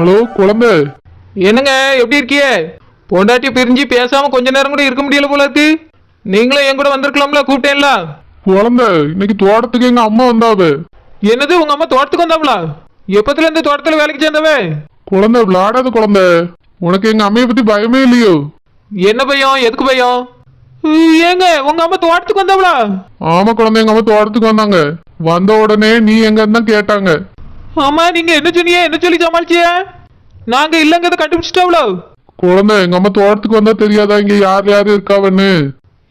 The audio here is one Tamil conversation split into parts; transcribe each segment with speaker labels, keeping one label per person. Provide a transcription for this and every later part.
Speaker 1: ஹலோ குழந்தை
Speaker 2: என்னங்க எப்படி இருக்கிய? பொண்டாட்டி பிரிஞ்சு பேசாம கொஞ்ச நேரம் கூட இருக்க முடியல போல இருக்கு. நீங்களும் என் கூட வந்திருக்கலாம்ல கூப்பிட்டேன்ல.
Speaker 1: குழந்தை இன்னைக்கு தோட்டத்துக்கு எங்க அம்மா வந்தாவ?
Speaker 2: என்னது உங்க அம்மா தோட்டத்துக்கு வந்தாவளா? எப்பத்துல இருந்து தோட்டத்துல வேலைக்கு சேர்ந்தவ?
Speaker 1: குழந்தை விளையாடாத குழந்தை உனக்கு எங்க அம்மைய பத்தி பயமே இல்லையோ?
Speaker 2: என்ன பையன் எதுக்கு பையன் ஏங்க உங்க அம்மா தோட்டத்துக்கு வந்தாவளா?
Speaker 1: ஆமா குழந்தை எங்க அம்மா தோட்டத்துக்கு வந்தாங்க. வந்த உடனே நீ எங்கன்னு தான் கேட்டாங்க.
Speaker 2: ஆமா நீங்க என்ன சொன்னீங்க? என்ன சொல்லி சமாளிச்சிய? நாங்க இல்லங்கத கண்டுபிடிச்சிட்டாவளோ
Speaker 1: குழந்தை எங்க அம்மா தோட்டத்துக்கு வந்தா தெரியாதா? இங்க யார் யார் இருக்காவன்னு?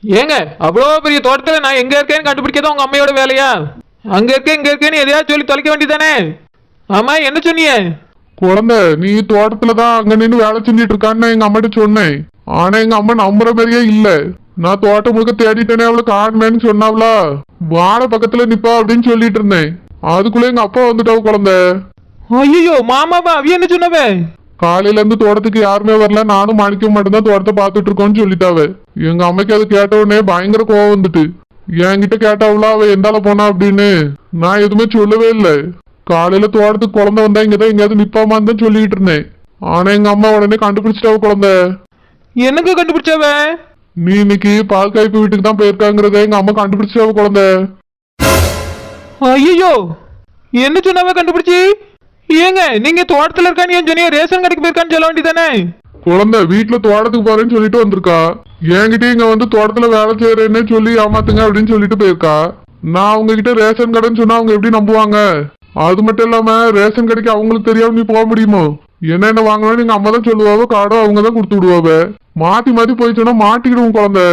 Speaker 2: ஏங்க அவ்வளோ பெரிய தோட்டத்துல நான் எங்க இருக்கேன்னு கண்டுபிடிக்கதான் உங்க அம்மையோட வேலையா? அங்க இருக்கேன் இங்க இருக்கேன்னு எதையாவது சொல்லி தொலைக்க வேண்டியதானே ஆமா என்ன சொன்னீங்க?
Speaker 1: குழந்தை நீ தோட்டத்துல தான் அங்க நின்று வேலை செஞ்சுட்டு இருக்கான்னு எங்க அம்மாட்ட சொன்னேன். ஆனா எங்க அம்மா நம்புற மாதிரியே இல்ல. நான் தோட்டம் முழுக்க தேடிட்டேனே அவளுக்கு காணுமேன்னு சொன்னாவளா? வாழை பக்கத்துல நிப்பா அப்படின்னு சொல்லிட்டு இருந்தேன். அதுக்குள்ள எங்க அப்பா வந்துட்டாவ குழந்தை.
Speaker 2: ஐயோ மாமாவா? அவிய என்ன சொன்னவ?
Speaker 1: காலையில இருந்து தோட்டத்துக்கு யாருமே வரல. நானும் மாணிக்கம் மட்டும்தான் தோட்டத்தை பார்த்துட்டு இருக்கோம்னு சொல்லிட்டாவ. எங்க அம்மைக்கு அது கேட்ட உடனே பயங்கர கோவம் வந்துட்டு. என்கிட்ட கேட்டாவளா அவ எந்தால போனா? அப்படின்னு. நான் எதுவுமே சொல்லவே இல்லை. காலையில தோட்டத்துக்கு குழந்தை வந்தா இங்கதான் எங்கேயாவது நிப்பாமான்னு தான் சொல்லிட்டு இருந்தேன். ஆனா எங்க அம்மா உடனே கண்டுபிடிச்சிட்டாவ குழந்தை.
Speaker 2: என்னங்க கண்டுபிடிச்சவ?
Speaker 1: நீ இன்னைக்கு பால் காய்ப்பு வீட்டுக்கு தான் போயிருக்காங்கிறத எங்க அம்மா கண்டுபிடிச்சிட்டாவ குழந்தை.
Speaker 2: ஐயோ என்ன சொன்னவ கண்டுபிடிச்சி? ஏங்க நீங்க தோட்டத்துல இருக்கான்னு ஏன் சொன்னீங்க? ரேஷன் கடைக்கு போயிருக்கான்னு சொல்ல வேண்டியதானே
Speaker 1: குழந்தை வீட்டுல தோட்டத்துக்கு போறேன்னு சொல்லிட்டு வந்திருக்கா? என்கிட்ட இங்க வந்து தோட்டத்துல வேலை செய்யறேன்னு சொல்லி ஏமாத்துங்க அப்படின்னு சொல்லிட்டு போயிருக்கா? நான் அவங்க கிட்ட ரேஷன் கடைன்னு சொன்னா அவங்க எப்படி நம்புவாங்க? அது மட்டும் இல்லாம ரேஷன் கடைக்கு அவங்களுக்கு தெரியாம நீ போக முடியுமோ? என்னென்ன வாங்கணும்னு எங்க அம்மா தான் சொல்லுவாவோ கார்டோ அவங்க தான் கொடுத்து விடுவாவ. மாத்தி மாத்தி போயிடுச்சோன்னா மாட்டிக்கிடுவோம் குழந்தை.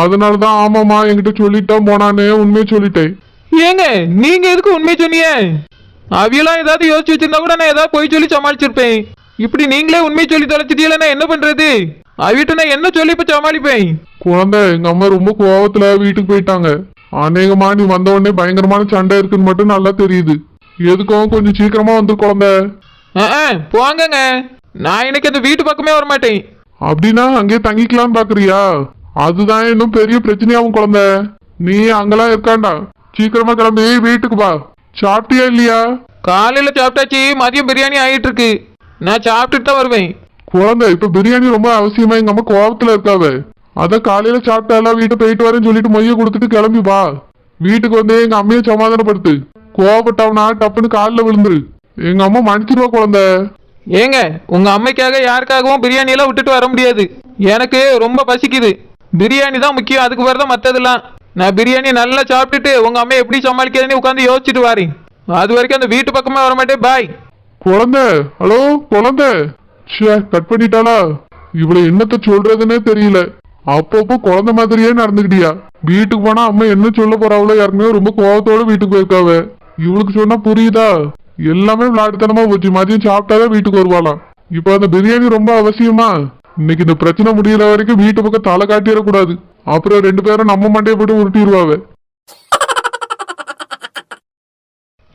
Speaker 1: அதனாலதான் ஆமாமா என்கிட்ட சொல்லிட்டா போனானே உண்மையை சொல்லிட்டேன்.
Speaker 2: ஏங்க நீங்க எதுக்கு உண்மை சொன்னீங்க? அவியெல்லாம் ஏதாவது யோசிச்சு வச்சிருந்தா கூட நான் ஏதாவது போய் சொல்லி சமாளிச்சிருப்பேன். இப்படி நீங்களே உண்மை சொல்லி தொலைச்சிட்டீங்களா என்ன பண்றது? அவிட்ட நான் என்ன சொல்லி இப்ப சமாளிப்பேன்?
Speaker 1: குழந்தை எங்க அம்மா ரொம்ப கோவத்துல வீட்டுக்கு போயிட்டாங்க. அநேகமா நீ வந்த உடனே பயங்கரமான சண்டை இருக்குன்னு மட்டும் நல்லா தெரியுது. எதுக்கும் கொஞ்சம் சீக்கிரமா வந்து குழந்தை.
Speaker 2: போங்கங்க. நான் இன்னைக்கு அந்த வீட்டு பக்கமே வர மாட்டேன்
Speaker 1: அப்படின்னா அங்கேயே தங்கிக்கலாம்னு பாக்குறியா? அதுதான் இன்னும் பெரிய பிரச்சனையாகும் குழந்தை. நீ அங்கெல்லாம் இருக்காண்டா? சீக்கிரமா கிளம்பி வீட்டுக்கு வா. சாப்பிட்டியா இல்லையா?
Speaker 2: காலையில சாப்பிட்டாச்சு மதியம் பிரியாணி ஆயிட்டு இருக்கு நான் சாப்பிட்டுட்டு தான் வருவேன்.
Speaker 1: குழந்தை இப்ப பிரியாணி ரொம்ப அவசியமா எங்க அம்மா கோவத்துல இருக்காவ. அதான் காலையில சாப்பிட்டாலாம் வீட்டு போயிட்டு வரேன்னு சொல்லிட்டு மொய்ய கொடுத்துட்டு கிளம்பி வா. வீட்டுக்கு வந்து எங்க அம்மையை சமாதானப்படுத்து. கோவப்பட்டவனா டப்புன்னு காலில் விழுந்துரு. எங்க அம்மா மன்னிச்சிருவா குழந்தை?
Speaker 2: ஏங்க உங்க அம்மைக்காக யாருக்காகவும் பிரியாணி எல்லாம் விட்டுட்டு வர முடியாது. எனக்கு ரொம்ப பசிக்குது. பிரியாணி தான் முக்கியம் அதுக்கு பிறகு தான் மற்றதெல்லாம் நான் பிரியாணி நல்லா சாப்பிட்டுட்டு உங்க அம்மா எப்படி சமாளிக்கிறேன்னு உட்காந்து யோசிச்சுட்டு வாரி அது வரைக்கும் அந்த வீட்டு பக்கமே வர மாட்டேன் பாய்
Speaker 1: குழந்தை ஹலோ குழந்தை. ச்சே கட் பண்ணிட்டாளா? இவளை என்னத்த சொல்றதுன்னே தெரியல. அப்பப்போ குழந்தை மாதிரியே நடந்துக்கிட்டியா? வீட்டுக்கு போனா அம்மா என்ன சொல்ல போறாவளோ யாருக்குமே ரொம்ப கோபத்தோட வீட்டுக்கு போயிருக்காவ. இவளுக்கு சொன்னா புரியுதா? எல்லாமே விளையாட்டுத்தனமா போச்சு. மதியம் சாப்பிட்டாதான் வீட்டுக்கு வருவாளாம். இப்போ அந்த பிரியாணி ரொம்ப அவசியமா? இன்னைக்கு இந்த பிரச்சனை முடியற வரைக்கும் வீட்டு பக்கம் தலை காட்டிடக்கூடாது. அப்புறம் ரெண்டு பேரும் நம்ம மண்டையை போட்டு உருட்டிடுவாவே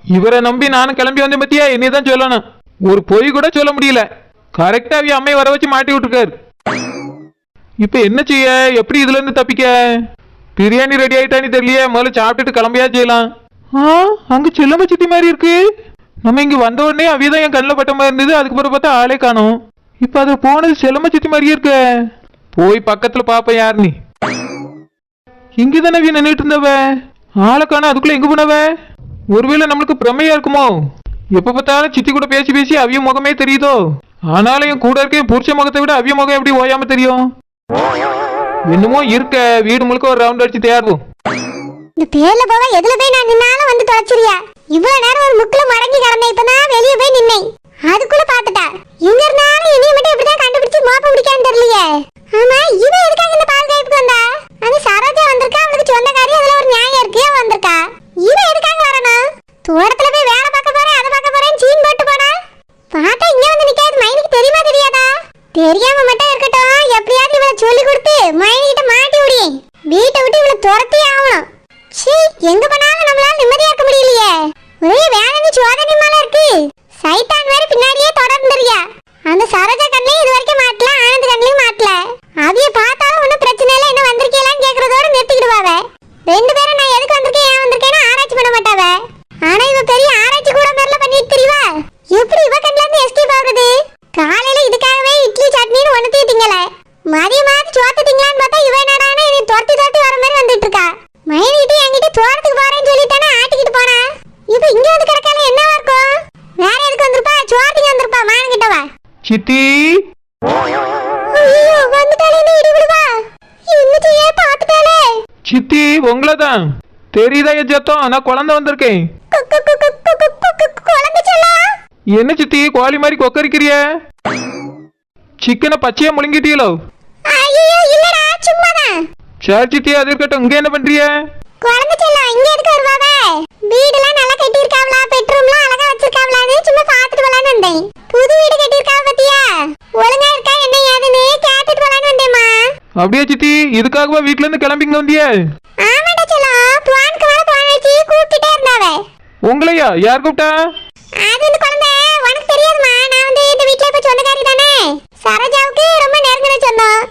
Speaker 2: இவரை நம்பி நானும் கிளம்பி வந்தேன் பத்தியா? என்னதான் சொல்லணும். ஒரு பொய் கூட சொல்ல முடியல. கரெக்டா அவிய அம்மையை வர வச்சு மாட்டி விட்டுருக்காரு. இப்ப என்ன செய்ய? எப்படி இதுல இருந்து தப்பிக்க? பிரியாணி ரெடி ஆயிட்டான்னு தெரியலையே. முதல்ல சாப்பிட்டுட்டு கிளம்பியா செய்யலாம். ஆ அங்க செல்லம்ம சுத்தி மாதிரி இருக்கு. நம்ம இங்க வந்த உடனே அவிய தான் என் கண்ணில் பட்ட மாதிரி இருந்தது. அதுக்கப்புறம் பார்த்தா ஆளே காணும். இப்ப அது போனது செல்லம்ம சுத்தி மாதிரியே இருக்க. போய் பக்கத்துல பாப்பேன் யார் நீ இங்கதானே அவிய நின்றுட்டு இருந்தவ ஆளுக்கான அதுக்குள்ள எங்க போனவ? ஒருவேளை நம்மளுக்கு பிரமையா இருக்குமோ? எப்ப பார்த்தாலும் சித்தி கூட பேசி பேசி அவிய முகமே தெரியுதோ? ஆனாலும் என் கூட இருக்க புருஷ முகத்தை விட அவிய முகம் எப்படி ஓயாம தெரியும்? என்னமோ இருக்க வீடு முழுக்க ஒரு ரவுண்ட் அடிச்சு தேடுவோம்
Speaker 3: இந்த தேர்ல போக எதுல போய் நான் நின்னாலும் வந்து தொலைச்சிரியா இவ்வளவு நேரம் ஒரு முக்கில மடங்கி கிடந்தேன் இப்பதான் வெளியே போய் நின்னேன். அதுக்குள்ள பாத்துட்டா. எங்க இருந்தாலும் இனிய மட்டும் எப்படிதான் கண்டுபிடிச்சு மோப்ப பிடிக்கான்னு தெரியலையே. ஆமா இவன் எதுக்காக இந்த பால் காய்ப்புக்கு வந்தா? அது சரோஜா வந்திருக்கா? அவளுக்கு சொந்தக்காரி அதுல ஒரு நியாயம் இருக்கு. வந்திருக்கா. இவன் எதுக்காக வரணும்? தோட்டத்துல போய் சித்தி.
Speaker 2: சித்தி உங்களதான். தெரியுதா என் நான் குழந்தை வந்திருக்கேன். என்ன சித்தி கோழி மாதிரி கொக்கரிக்கிறிய? சிக்கனை பச்சையா முழுங்கிட்டீங்களோ? சரி சித்தி அது இருக்கட்டும். இங்க என்ன பண்றிய?
Speaker 3: குழந்தை செல்லம் இங்க எதுக்கு வருவாவே? வீடெல்லாம் நல்லா கட்டி இருக்காங்களா பெட்ரூம்லாம் அழகா வச்சிருக்காங்களா சும்மா வந்தேன். புது வீடு கட்டியிருக்காவ பத்தியா? ஒழுங்கா இருக்கா என்ன? ஏதுன்னு கேட்டுட்டு போலான்னு வந்தேம்மா.
Speaker 2: அப்படியே சித்தி இதுக்காகவா வீட்ல இருந்து கிளம்பி இங்க வந்திய?
Speaker 3: ஆமாடா செல்லம். போனுக்கு மேல போன் வச்சு கூப்பிட்டுட்டே இருந்தாவே.
Speaker 2: உங்களையா? யார் கூப்பிட்டா?
Speaker 3: அது வந்து குழந்தை. உனக்கு தெரியாதுமா நான் வந்து இந்த வீட்ல இப்ப சொந்தக்காரி தானே. சரோஜாவுக்கு ரொம்ப நெருங்கின சொந்தம்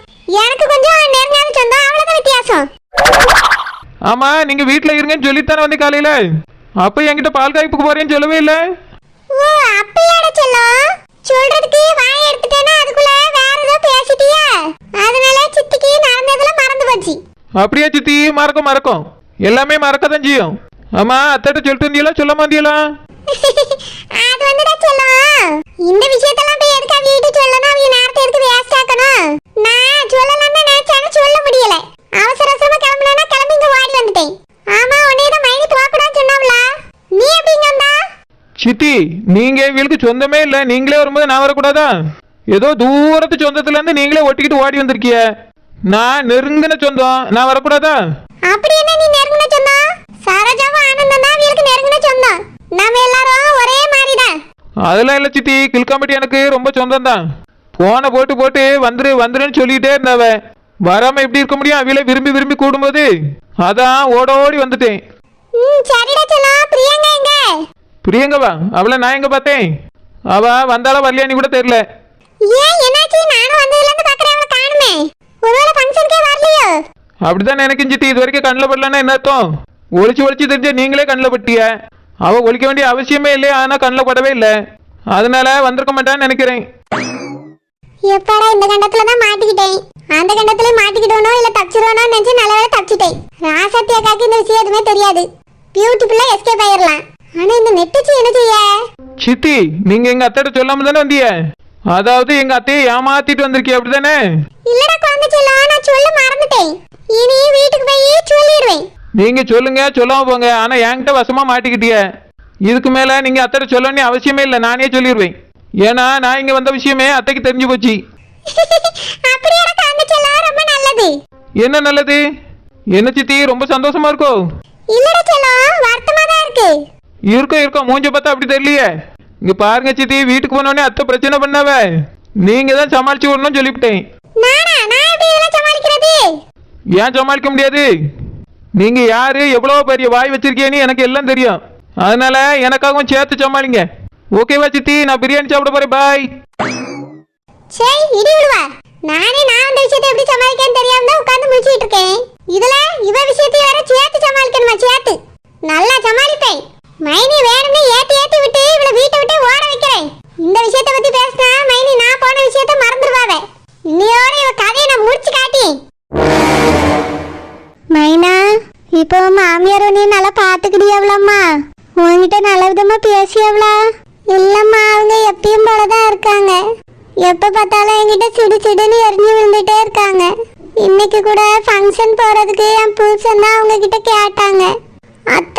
Speaker 3: எனக்கு கொஞ்சம் நெருங்காத சொந்தம். அவ்வளவுதான் வித்தியாசம்?
Speaker 2: ஆமா நீங்க வீட்ல இருங்கன்னு சொல்லித்தானே வந்து காலையில. அப்ப என்கிட்ட பால் காய்ப்புக்கு போறேன்னு சொல்லவே இல்ல.
Speaker 3: சொல்றதுக்கு வாய் எடுத்துட்டேன்னா அதுக்குள்ள வேற ஏதோ பேசிட்டியா. அதனால சித்திக்கு நடந்ததெல்லாம் மறந்து போச்சு.
Speaker 2: அப்படியே சித்தி? மறக்கும் மறக்கும். எல்லாமே மறக்கதான் செய்யும். ஆமா அத்தைட்ட சொல்லிட்டு வந்தீங்களா சொல்ல மாந்தீங்களா
Speaker 3: அது வந்துடா செல்லம் இந்த விஷயத்தெல்லாம் போய் எதுக்கு வீட்டு சொல்லணும்? அவங்க நேரத்தை எடுத்து வேஸ்ட் ஆக்கணும்? நான் சொல்லலாம்னு நினைச்சாலும் சொல்ல முடியல. அவசர அவசரமா கிளம்புனா கிளம்பி இங்க ஓடி வந்துட்டேன் ஆமா உன்னைய தான் மைனி போகக்கூடாதுன்னு சொன்னாவல நீ எப்படி இங்க வந்தா
Speaker 2: சித்தி நீங்க இவளுக்கு சொந்தமே இல்ல. நீங்களே வரும்போது நான் வரக்கூடாதா? ஏதோ தூரத்து சொந்தத்துல இருந்து நீங்களே ஒட்டிக்கிட்டு ஓடி வந்திருக்கிய. நான் நெருங்கின சொந்தம். நான் வரக்கூடாதா?
Speaker 3: அப்படி என்ன நீ நெருங்கின சொந்தம்? சரோஜாவும் ஆனந்தம் தான் அவங்களுக்கு நெருங்கின சொந்தம். நம்ம எல்லாரும் ஒரே மாதிரி தான்
Speaker 2: அதெல்லாம் இல்ல சித்தி. கில்காம்பட்டி எனக்கு ரொம்ப சொந்தம் தான் போனை போட்டு போட்டு வந்துரு வந்துருன்னு சொல்லிட்டே இருந்தவ. வராம எப்படி இருக்க முடியும்? அவில விரும்பி விரும்பி கூடும்போது. அதான் ஓட ஓடி வந்துட்டேன்.
Speaker 3: ம் சரிடா செல்லம். பிரியங்கா எங்க?
Speaker 2: பிரியங்கவா? அவளை நான் எங்க பார்த்தேன்? அவ வந்தாளா வரலையான்னு கூட தெரியல.
Speaker 3: ஏன் என்னாச்சு? நானும் வந்ததுல இருந்து பாக்குறேன் அவளை காணுமே. ஒருவேளை ஃபங்க்ஷனுக்கே வரலையோ?
Speaker 2: அப்படிதான் எனக்கு சித்தி. இது வரைக்கும் கண்ணில் படலன்னா என்ன அர்த்தம்? ஒளிச்சு ஒளிச்சு தெரிஞ்ச நீங்களே கண்ணில் பட்டிய? அவ ஒழிக்க வேண்டிய அவசியமே இல்லையா ஆனா கண்ணில் படவே இல்லை. அதனால வந்திருக்க மாட்டான்னு நினைக்கிறேன்.
Speaker 3: எப்பாடா இந்த கண்டத்துல தான் மாட்டிக்கிட்டேன்? அந்த கண்டத்துல மாட்டிக்கிட்டோனோ இல்ல தப்பிச்சிருவானோ நினைச்சு நல்ல வேலை தப்பிச்சிட்டேன். ராசத்தி அக்காக்கு இந்த விஷயம் எதுவுமே தெரியாது. பியூட்டிஃபுல்லா எஸ்கேப் ஆயிரலாம். ஆனா இந்த நெட்டுச்சு என்ன செய்ய
Speaker 2: சித்தி நீங்க எங்க அத்தைட்ட சொல்லாம தானே வந்தீங்க? அதாவது எங்க அத்தையை ஏமாத்திட்டு வந்திருக்கீங்க அப்படிதானே
Speaker 3: இல்லடா குழந்தை செல்லம் நான் சொல்ல மறந்துட்டேன். இனி வீட்டுக்கு போய் சொல்லிடுவேன்
Speaker 2: நீங்க சொல்லுங்க சொல்லாம போங்க. ஆனா என்கிட்ட வசமா மாட்டிக்கிட்டீங்க இதுக்கு மேல நீங்க அத்தைட்ட சொல்ல வேண்டிய அவசியமே இல்லை நானே சொல்லிடுவேன் ஏன்னா நான் இங்க வந்த விஷயமே அத்தைக்கு தெரிஞ்சு போச்சு.
Speaker 3: அப்படியாடா குழந்தை செல்லம் ரொம்ப நல்லது.
Speaker 2: என்ன நல்லது? என்ன சித்தி ரொம்ப சந்தோஷமா இருக்கோ?
Speaker 3: இல்லடா செல்லம் வருத்தமா தான் இருக்கு.
Speaker 2: இருக்கும் இருக்கும். மூஞ்ச பார்த்தா அப்படி தெரியலையே. இங்க பாருங்க சித்தி வீட்டுக்கு போனோடனே அத்தை பிரச்சனை பண்ணாவ. நீங்க தான் சமாளிச்சு விடணும்னு சொல்லிவிட்டேன். ஏன் சமாளிக்க முடியாது? நீங்க யாரு? எவ்வளவு பெரிய வாய் வச்சிருக்கீங்கன்னு எனக்கு எல்லாம் தெரியும். அதனால எனக்காகவும் சேர்த்து சமாளிங்க. ஓகேவா சித்தி நான் பிரியாணி சாப்பிட போறேன். பாய்
Speaker 3: சரி இடி விடுவா. நானே நான் அந்த விஷயத்தை எப்படி சமாளிக்கன்னு தெரியாம தான் உட்கார்ந்து முடிச்சிட்டு இருக்கேன். இதுல இவ விஷயத்தை வேற சேர்த்து சமாளிக்கணுமா? சேர்த்து. நல்லா சமாளிப்பேன். மைனி வேணும்னு ஏத்தி ஏத்தி விட்டு இவளை வீட்டை விட்டு ஓட வைக்கிறேன். இந்த விஷயத்தை பத்தி பேசினா மைனி நான் போன விஷயத்த மறந்துடுவாவே இன்னையோட இவ கதையை நான் முடிச்சு காட்டி மைனா இப்போ மாமியார் நீ நல்லா பாத்துக்கிடியவளம்மா உன்கிட்ட நல்ல விதமா பேசியவளா இல்லம்மா அவங்க எப்பயும் போலதான் இருக்காங்க. எப்ப பார்த்தாலும் என்கிட்ட சிடு சிடுன்னு எரிஞ்சு விழுந்துட்டே இருக்காங்க. இன்னைக்கு கூட ஃபங்க்ஷன் போறதுக்கு என் புருஷன் தான் அவங்க கிட்ட கேட்டாங்க. அத்தை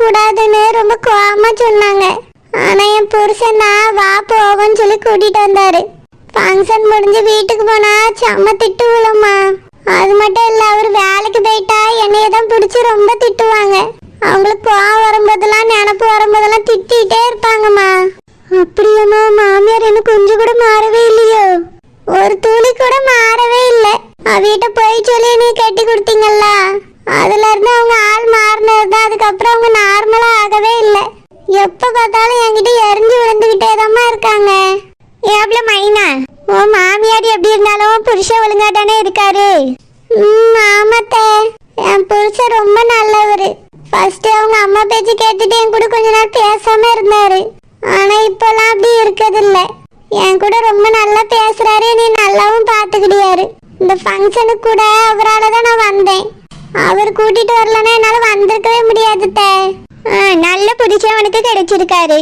Speaker 3: கூடாதுன்னு ரொம்ப கோவமா சொன்னாங்க. ஆனா என் புருஷன் தான் வா போவோம்னு சொல்லி கூட்டிட்டு வந்தாரு. ஃபங்க்ஷன் முடிஞ்சு வீட்டுக்கு போனா செம்ம திட்டு விழுமா. அது மட்டும் இல்ல அவர் வேலைக்கு போயிட்டா என்னைய தான் பிடிச்சி ரொம்ப திட்டுவாங்க. அவங்களுக்கு கோவம் வரும்போதெல்லாம் நினப்பு வரும்போதெல்லாம் திட்டிகிட்டே இருப்பாங்கம்மா. அப்படியாம்மா மாமியார் எனக்கு கொஞ்சம் கூட மாறவே இல்லையோ? ஒரு துளி கூட மாறவே இல்லை. அவிட்ட போய் சொல்லி நீ கட்டி கொடுத்தீங்களா அதுல இருந்து அவங்க ஆள் மாறினது தான் அதுக்கப்புறம் அவங்க நார்மலா ஆகவே இல்லை. எப்ப பார்த்தாலும் என்கிட்ட எரிஞ்சு விழுந்துகிட்டே இருக்காங்க. ஏப்ல மைனா உன் மாமியார் எப்படி இருந்தாலும் புருஷன் ஒழுங்கா தானே இருக்காரு. ம் ஆமாத்தே. என் புருஷன் ரொம்ப நல்லவர். ஃபர்ஸ்ட் அவங்க அம்மா பேச்சு கேட்டுட்டு என் கூட கொஞ்ச நாள் பேசாம இருந்தாரு. ஆனா இப்பெல்லாம் அப்படி இருக்கிறதில்ல. என் கூட ரொம்ப நல்லா பேசுறாரு நீ நல்லாவும் பாத்துக்கிட்டியாரு இந்த ஃபங்க்ஷனுக்கு கூட அவரால் தான் நான் வந்தேன். அவர் கூட்டிட்டு வரலன்னா என்னால வந்திருக்கவே முடியாது நல்ல புருஷன் கிடைச்சிருக்காரு.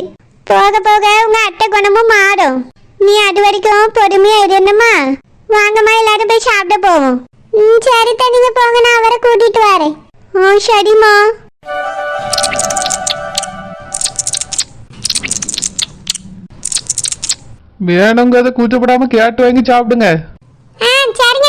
Speaker 3: போக போக உங்க அட்டை குணமும் மாறும். நீ அது வரைக்கும் பொறுமையா இருந்தமா வாங்கம்மா எல்லாரும் போய் சாப்பிட போவோம். ம் சரி நீங்க போங்க நான் அவரை கூட்டிட்டு வரேன். ஓ சரிம்மா.
Speaker 2: வேணுங்கிறத கூச்சப்படாம கேட்டு வாங்கி சாப்பிடுங்க.
Speaker 3: ஆ சரிங்கண்ணே